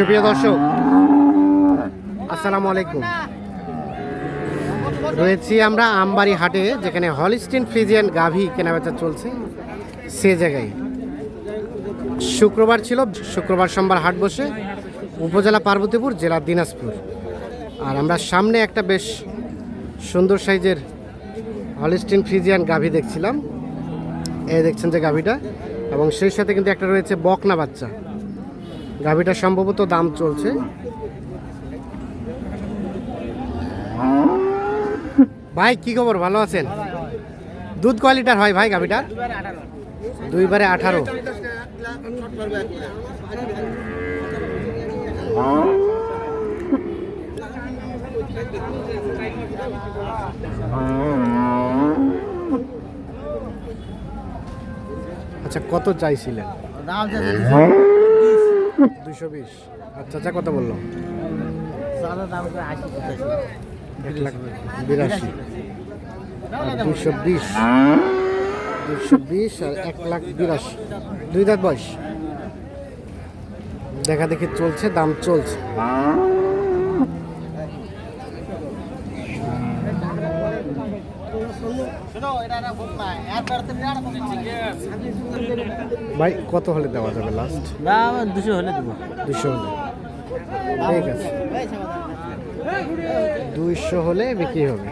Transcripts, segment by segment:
সুপ্রিয় দর্শক, আসসালামু আলাইকুম। রয়েছি আমরা আমবাড়ি হাটে, যেখানে হলিস্টিন ফ্রিজিয়ান গাভী কেনাবেচা চলছে সে জায়গায়। শুক্রবার ছিল, শুক্রবার সোমবার হাট বসে উপজেলা পার্বতীপুর, জেলা দিনাজপুর। আর আমরা সামনে একটা বেশ সুন্দর সাইজের হলিস্টিন ফ্রিজিয়ান গাভী দেখছিলাম। এই দেখছেন যে গাভীটা, এবং সেই সাথে কিন্তু একটা রয়েছে বকনা বাচ্চা। গাভীটা সম্ভবত দাম চলছে। ভাই, কি খবর? ভালো আছেন? দুধ কোয়ালিটার হয় ভাই গাভীটার দুইবারে আঠারো। আচ্ছা কত চাইছিলেন? দুশো বিশ। আচ্ছা আচ্ছা কত বলল? বিরাশি। দুশো বিশ। দুশো বিশ আর এক লাখ বিরাশি। দুই লাখ বয়স। দেখা দেখি চলছে, দাম চলছে। ভাই কত হলে দেওয়া যাবে লাস্ট দাম দুশো হলে দেবো। দুশো হলে। ঠিক আছে। দুইশো হলে বিক্রি হবে।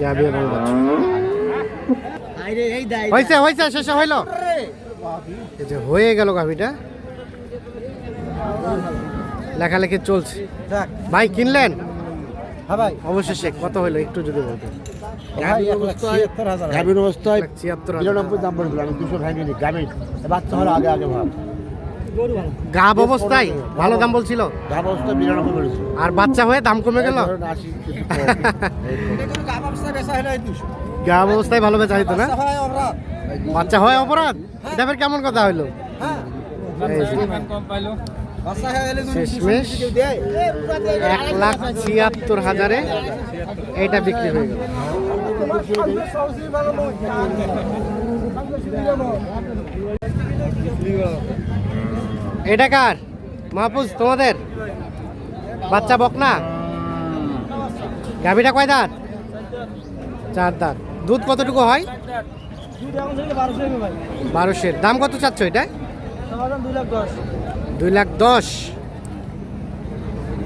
যাবে এবং হয়েছে হয়েছে শেষ হইল। এই যে হয়ে গেল গাভিটা লেখালেখি চলছে। ভাই কিনলেন? হ্যাঁ ভাই। অবশেষে কত হইল একটু যদি বলতেন। গাভীর অবস্থায় বিরানব্বই দাম দিলাম দুশো ভাঙিনি গাভীর। বাচ্চা হলো আগে আগে ভাব গাব অবস্থায়? ভালো। দাম বলছিল? অবস্থা বিরানব্বই বলেছিল আর বাচ্চা হয়ে দাম কমে গেল? গাব অবস্থায় ভালো বেচা হইতো না? বাচ্চা হয় অপরাধ। এটা ফের কেমন কথা হইল? শেষমেশ এক লাখ ছিয়াত্তর হাজারে এটা বিক্রি হয়ে গেল। এটা কার? মাহফুজ, তোমাদের? বাচ্চা বকনা? গাভিটা কয় দাঁত? চার দাঁত। দুধ কতটুকু হয়? বারোশের। দাম কত চাচ্ছ এটা? দুই লাখ দশ।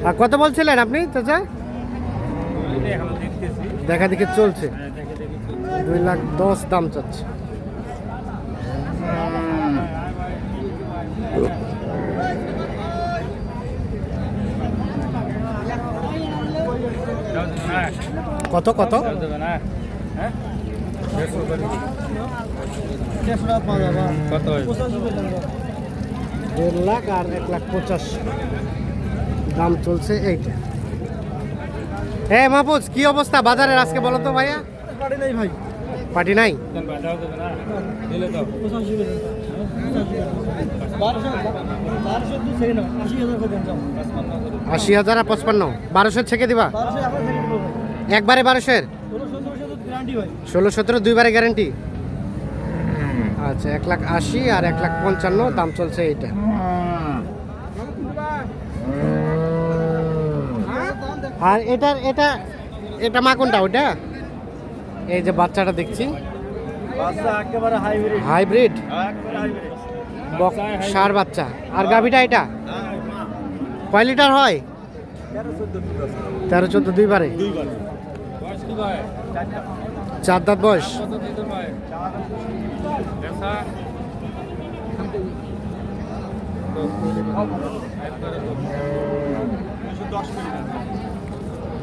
আর কত বলছিলেন আপনি, চাচা? দেখা দেখি চলছে। দুই লাখ দশ দাম চাচ্ছে। কত কত? দেড় লাখ আর এক লাখ পঞ্চাশ দাম চলছে এইটা। হ্যাঁ মাহফুজ কি অবস্থা বাজারের আজকে বলো তো ভাইয়া? ভাই। পার্টি নাই? আশি হাজার আর পঁচপান্ন। বারোশোর ছেকে দিবা? একবারে বারোশোর? ষোলো সতেরো দুইবারে গ্যারেন্টি আচ্ছা এক লাখ আশি আর এক লাখ পঞ্চান্ন দাম চলছে এইটা। আর এটার এটা এটা মা কোনটা ওটা এই যে বাচ্চাটা দেখছি। হাইব্রিড সার বাচ্চা। আর গাভিটা এটা? কয় লিটার হয়? তেরো চোদ্দ দুইবারে চার দাঁত। বয়স। দুইশো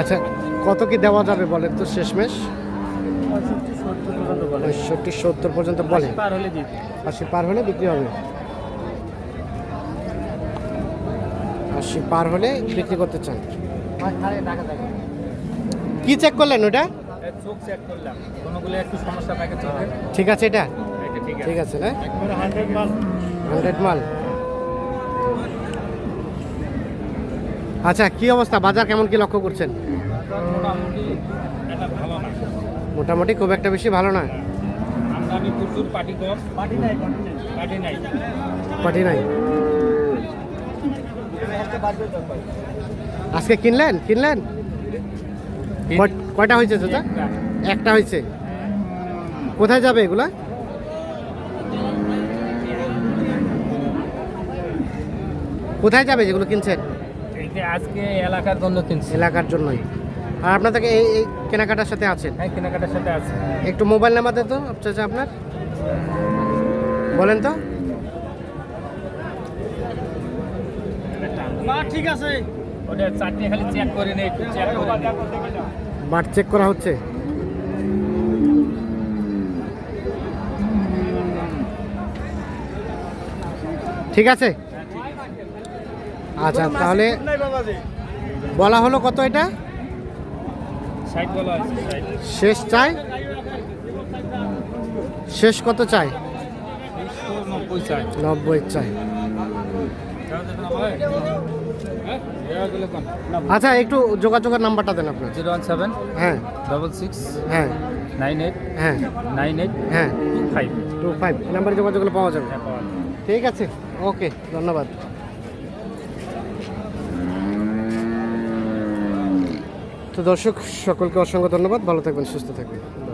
আচ্ছা কত কি দেওয়া যাবে বলেন তো শেষমেশ? পঁয়ষট্টি সত্তর পর্যন্ত বলে আশি পার হলে বিক্রি হবে? আশি পার হলে বিক্রি করতে চান? কি চেক করলেন ওটা? ঠিক আছে এটা? ঠিক আছে। ঠিক আছে না? হান্ড্রেড মাল। হান্ড্রেড মাল। আচ্ছা কি অবস্থা? বাজার কেমন কি লক্ষ্য করছেন? মোটামুটি খুব একটা বেশি ভালো না? পার্টি নাই। আজকে কিনলেন? কিনলেন? কয়টা হয়েছে চাচা? একটা হয়েছে। কোথায় যাবে এগুলা? কোথায় যাবে যেগুলো কিনছেন? এইটা আজকে এলাকার জন্য কিনছি। এলাকার জন্যই। আর আপনার থেকে এই এই কেনাকাটার সাথে আছেন? হ্যাঁ কেনাকাটার সাথে আছে। একটু মোবাইল নাম্বার দেন তো চাচা আপনার। বলেন তো। ঠিক আছে। ওটা চারটে খালি চেক করে নেই চেক করে বাট চেক করা হচ্ছে? ঠিক আছে? আচ্ছা তাহলে বলা হলো কত এটা? শেষ চাই? শেষ কত চাই? নব্বই চাই। আচ্ছা একটু যোগাযোগের নাম্বারটা দেন আপনার। জিরো ওয়ান সেভেন হ্যাঁ। ডবল সিক্স হ্যাঁ। নাইন এইট হ্যাঁ। নাইন এইট হ্যাঁ। Two five. Two five. নাম্বারে যোগাযোগ পাওয়া যাবে। হ্যাঁ পাওয়া যায়। ঠিক আছে। ওকে ধন্যবাদ। তো দর্শক সকলকে অসংখ্য ধন্যবাদ। ভালো থাকবেন সুস্থ থাকবেন।